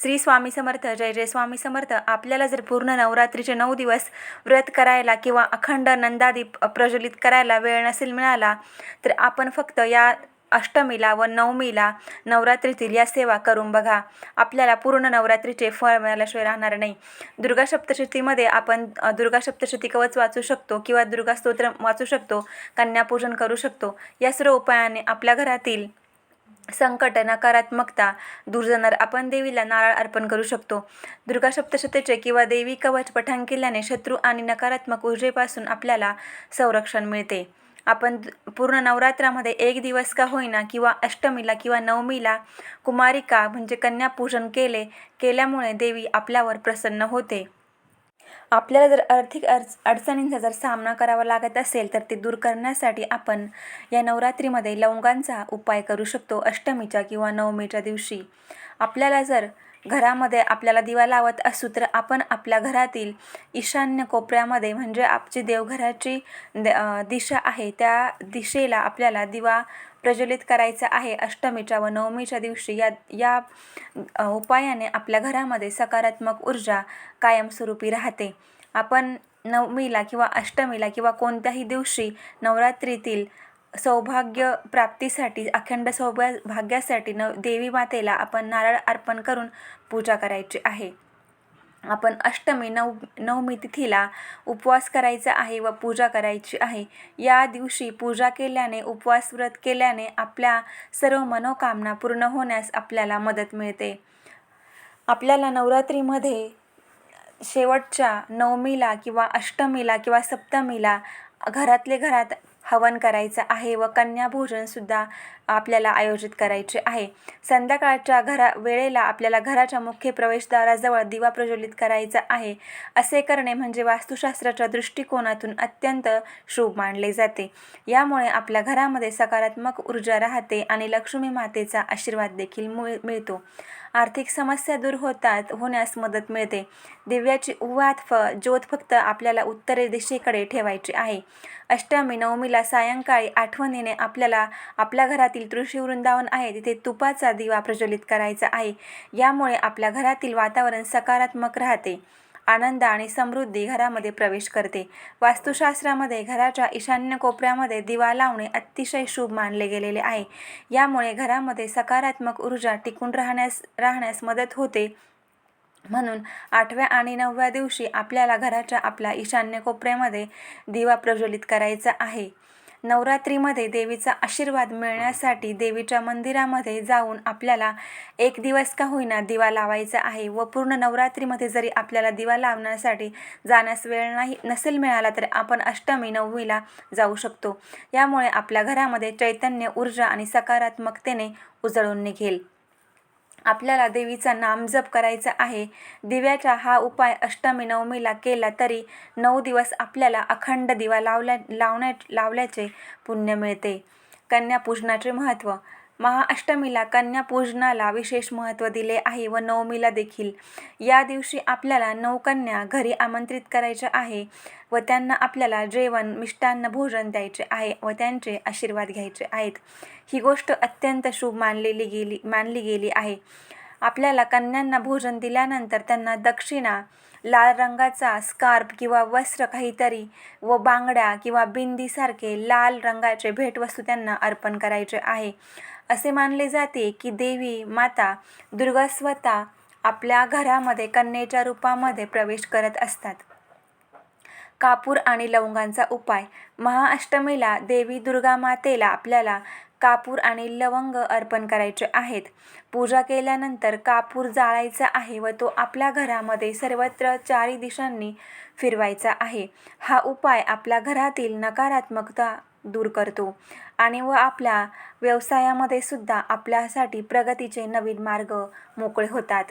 श्री स्वामी समर्थ जय जय स्वामी समर्थ. आपल्याला जर पूर्ण नवरात्रीचे नऊ दिवस व्रत करायला किंवा अखंड नंदादीप प्रज्वलित करायला वेळ नसेल मिळाला तर आपण फक्त या अष्टमीला व नवमीला नवरात्रीतील या सेवा करून बघा. आपल्याला पूर्ण नवरात्रीचे फळ मिळाल्याशिवाय राहणार नाही. दुर्गा सप्तशतीमध्ये आपण दुर्गा सप्तशती कवच वाचू शकतो किंवा दुर्गा स्तोत्र वाचू शकतो कन्यापूजन करू शकतो. या सर्व उपायाने आपल्या घरातील संकट नकारात्मकता दूर जाणार. आपण देवीला नारळ अर्पण करू शकतो. दुर्गा सप्तशतीचे किंवा देवी कवच पठण केल्याने शत्रू आणि नकारात्मक ऊर्जेपासून आपल्याला संरक्षण मिळते. आपण पूर्ण नवरात्रामध्ये एक दिवस का होईना किंवा अष्टमीला किंवा नवमीला कुमारिका म्हणजे कन्यापूजन केले केल्यामुळे देवी आपल्यावर प्रसन्न होते. आपल्याला जर आर्थिक अडच अडचणींचा जर सामना करावा लागत असेल तर ते दूर करण्यासाठी आपण या नवरात्रीमध्ये लवंगांचा उपाय करू शकतो अष्टमीच्या किंवा नवमीच्या दिवशी. आपल्याला जर घरामध्ये आपल्याला दिवा लावत असू तर आपण आपल्या घरातील ईशान्य कोपऱ्यामध्ये म्हणजे आपची देवघराची द दिशा आहे त्या दिशेला आपल्याला दिवा प्रज्वलित करायचा आहे. अष्टमीच्या व नवमीच्या दिवशी या या उपायाने आपल्या घरामध्ये सकारात्मक ऊर्जा कायमस्वरूपी राहते. आपण नवमीला किंवा अष्टमीला किंवा कोणत्याही दिवशी नवरात्रीतील सौभाग्य प्राप्तीसाठी अखंड सौभा भाग्यासाठी न देवी मातेला आपण नारळ अर्पण करून पूजा करायची आहे. आपण अष्टमी नव नवमी तिथीला उपवास करायचा आहे व पूजा करायची आहे. या दिवशी पूजा केल्याने उपवास व्रत केल्याने आपल्या सर्व मनोकामना पूर्ण होण्यास आपल्याला मदत मिळते. आपल्याला नवरात्रीमध्ये शेवटच्या नवमीला किंवा अष्टमीला किंवा सप्तमीला घरातले घरात हवन करायचं आहे व कन्याभोजनसुद्धा आपल्याला आयोजित करायचे आहे. संध्याकाळच्या घरा वेळेला आपल्याला घराच्या मुख्य प्रवेशद्वाराजवळ दिवा प्रज्वलित करायचा आहे. असे करणे म्हणजे वास्तुशास्त्राच्या दृष्टिकोनातून अत्यंत शुभ मानले जाते. यामुळे आपल्या घरामध्ये सकारात्मक ऊर्जा राहते आणि लक्ष्मी मातेचा आशीर्वाद देखील मिळ मिळतो. आर्थिक समस्या दूर होतात होण्यास मदत मिळते. दिव्याची उवात फ ज्योत फक्त आपल्याला उत्तरे दिशेकडे ठेवायची आहे. अष्टमी नवमीला सायंकाळी आठवणीने आपल्याला आपल्या घरातील तुळशी वृंदावन आहे तिथे तुपाचा दिवा प्रज्वलित करायचा आहे. यामुळे आपल्या घरातील वातावरण सकारात्मक राहते. आनंद आणि समृद्धी घरामध्ये प्रवेश करते. वास्तुशास्त्रामध्ये घराच्या ईशान्य कोपऱ्यामध्ये दिवा लावणे अतिशय शुभ मानले गेलेले आहे. यामुळे घरामध्ये सकारात्मक ऊर्जा टिकून राहण्यास राहण्यास मदत होते. म्हणून आठव्या आणि नवव्या दिवशी आपल्याला घराच्या आपल्या ईशान्य कोपऱ्यामध्ये दिवा प्रज्वलित करायचा आहे. नवरात्रीमध्ये देवीचा आशीर्वाद मिळण्यासाठी देवीच्या मंदिरामध्ये जाऊन आपल्याला एक दिवस का होईना दिवा लावायचा आहे व पूर्ण नवरात्रीमध्ये जरी आपल्याला दिवा लावण्यासाठी जाण्यास वेळ नाही नसेल मिळाला तर आपण अष्टमी नववीला जाऊ शकतो. यामुळे आपल्या घरामध्ये चैतन्य ऊर्जा आणि सकारात्मकतेने उजळून निघेल. आपल्याला देवीचा नामजप करायचा आहे. दिव्याचा हा उपाय अष्टमी नवमीला केला तरी नऊ दिवस आपल्याला अखंड दिवा लावल्या लावण्या लावल्याचे पुण्य मिळते. कन्यापूजनाचे महत्त्व महाअष्टमीला कन्यापूजनाला विशेष महत्त्व दिले आहे व नवमीला देखील. या दिवशी आपल्याला नऊ कन्या घरी आमंत्रित करायच्या आहे व त्यांना आपल्याला जेवण मिष्टान्न भोजन द्यायचे आहे व त्यांचे आशीर्वाद घ्यायचे आहेत. ही गोष्ट अत्यंत शुभ मानलेली गेली मानली गेली आहे. आपल्याला कन्यांना भोजन दिल्यानंतर त्यांना दक्षिणा लाल रंगाचा स्कार्फ किंवा वस्त्र काहीतरी व बांगड्या किंवा बिंदीसारखे लाल रंगाचे भेटवस्तू त्यांना अर्पण करायचे आहे. असे मानले जाते की देवी माता दुर्गा स्वतः आपल्या घरामध्ये कन्येच्या रूपामध्ये प्रवेश करत असतात. कापूर आणि लवंगांचा उपाय. महाअष्टमीला देवी दुर्गा मातेला आपल्याला कापूर आणि लवंग अर्पण करायचे आहेत. पूजा केल्यानंतर कापूर जाळायचा आहे व तो आपल्या घरामध्ये सर्वत्र चारी दिशांनी फिरवायचा आहे. हा उपाय आपल्या घरातील नकारात्मकता दूर करतो. आणि व आपल्या व्यवसायामध्ये सुद्धा आपल्यासाठी प्रगतीचे नवीन मार्ग मोकळे होतात.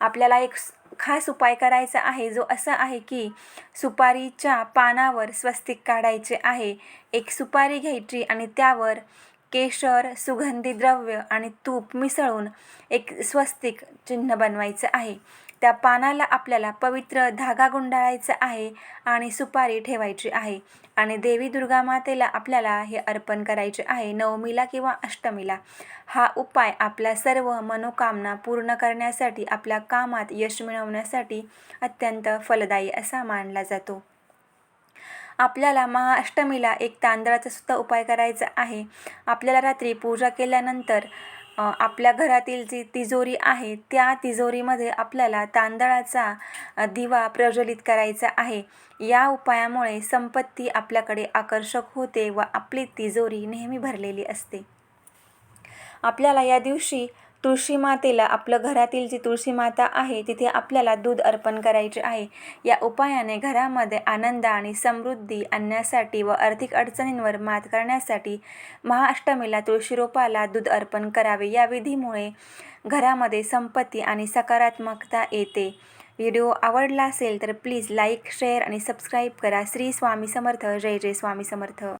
आपल्याला एक खास उपाय करायचा आहे जो असा आहे की सुपारीच्या पानावर स्वस्तिक काढायचे आहे. एक सुपारी घ्यायची आणि त्यावर केशर सुगंधी द्रव्य आणि तूप मिसळून एक स्वस्तिक चिन्ह बनवायचं आहे. त्या पानाला आपल्याला पवित्र धागा गुंडाळायचा आहे आणि सुपारी ठेवायची आहे. आणि देवी दुर्गा मातेला आपल्याला हे अर्पण करायचे आहे नवमीला किंवा अष्टमीला. हा उपाय आपल्या सर्व मनोकामना पूर्ण करण्यासाठी आपल्या कामात यश मिळवण्यासाठी अत्यंत फलदायी असा मानला जातो. आपल्याला महाअष्टमीला एक तांदळाचा सुद्धा उपाय करायचा आहे. आपल्याला रात्री पूजा केल्यानंतर आपल्या घरातील जी तिजोरी आहे त्या तिजोरीमध्ये आपल्याला तांदळाचा दिवा प्रज्वलित करायचा आहे. या उपायामुळे संपत्ती आपल्याकडे आकर्षक होते व आपली तिजोरी नेहमी भरलेली असते. आपल्याला या दिवशी तुळशी मातेला आपलं घरातील जी तुळशी माता आहे तिथे आपल्याला दूध अर्पण करायचे आहे. या उपायाने घरामध्ये आनंद आणि समृद्धी आणण्यासाठी व आर्थिक अडचणींवर मात करण्यासाठी महाअष्टमीला तुळशी रोपाला दूध अर्पण करावे. या विधीमुळे घरामध्ये संपत्ती आणि सकारात्मकता येते. व्हिडिओ आवडला असेल तर प्लीज लाईक शेअर आणि सबस्क्राईब करा. श्री स्वामी समर्थ. जय जय स्वामी समर्थ.